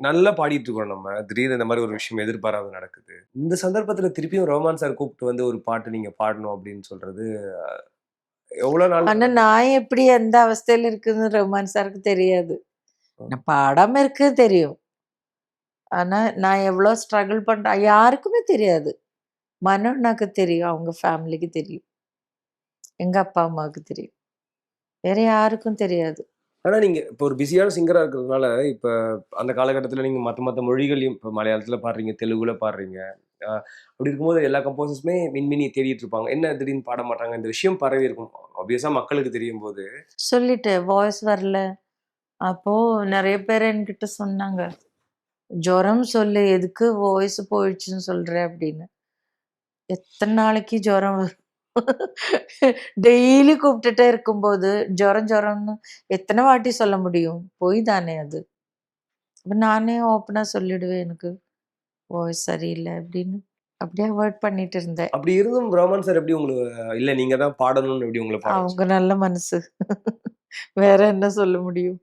நல்லா பாடிட்டு இருக்கோம் நம்ம. திடீர்னு இந்த மாதிரி ஒரு விஷயம் எதிர்பாராத நடக்குது. இந்த சந்தர்ப்பத்துல திருப்பியும் ரோமான் சார் கூப்பிட்டு வந்து ஒரு பாட்டு நீங்க பாடணும் அப்படின்னு சொல்றது எவ்வளவு நாள் ஆனா நான் எப்படி எந்த அவஸ்தையில இருக்குன்னு ரொமான் சாருக்கு தெரியாது. நான் பாடாம இருக்கு தெரியும். ஆனா நான் எவ்வளவு ஸ்ட்ரகிள் பண்றேன் யாருக்குமே தெரியாது. மனோண்ணாக்கு தெரியும் அவங்க ஃபேமிலிக்கு தெரியும். எங்க அப்பா அம்மாவுக்கு தெரியும். வேற யாருக்கும் தெரியாது. ஆனால் நீங்கள் இப்போ ஒரு பிஸியான சிங்கராக இருக்கிறதுனால இப்போ அந்த காலகட்டத்தில் நீங்கள் மற்ற மற்ற மொழிகளையும் இப்போ மலையாளத்தில் பாடுறீங்க தெலுங்குல பாடுறீங்க அப்படி இருக்கும்போது எல்லா கம்போசர்ஸுமே மின்மினி தேடிட்டு இருப்பாங்க. என்ன திடீர்னு பாட மாட்டாங்க? இந்த விஷயம் பரவி இருக்கும். ஆப்வியஸாக மக்களுக்கு தெரியும் போது சொல்லிட்டு வாய்ஸ் வரல. அப்போது நிறைய பேர் என்கிட்ட சொன்னாங்க ஜுரம் சொல்லு எதுக்கு வாய்ஸ் போயிடுச்சுன்னு சொல்கிறேன் அப்படின்னு. எத்தனை நாளைக்கு ஜுரம் வரும்? டெய்லி கூப்பிட்டுட்டே இருக்கும்போது ஜுரம் ஜுரம்னு எத்தனை வாட்டி சொல்ல முடியும்? பொய் தானே அது. அப்ப நானே ஓப்பனா சொல்லிடுவேன் எனக்கு. வாய்ஸ் சரியில்லை அப்படின்னு. அப்படியே அவாய்ட் பண்ணிட்டு இருந்தேன். அப்படி இருந்தும் ரோமான் சார் எப்படி உங்களுக்கு இல்ல நீங்க தான் பாடணும்னு எப்படி உங்களை பாட அவங்க நல்ல மனசு. வேற என்ன சொல்ல முடியும்?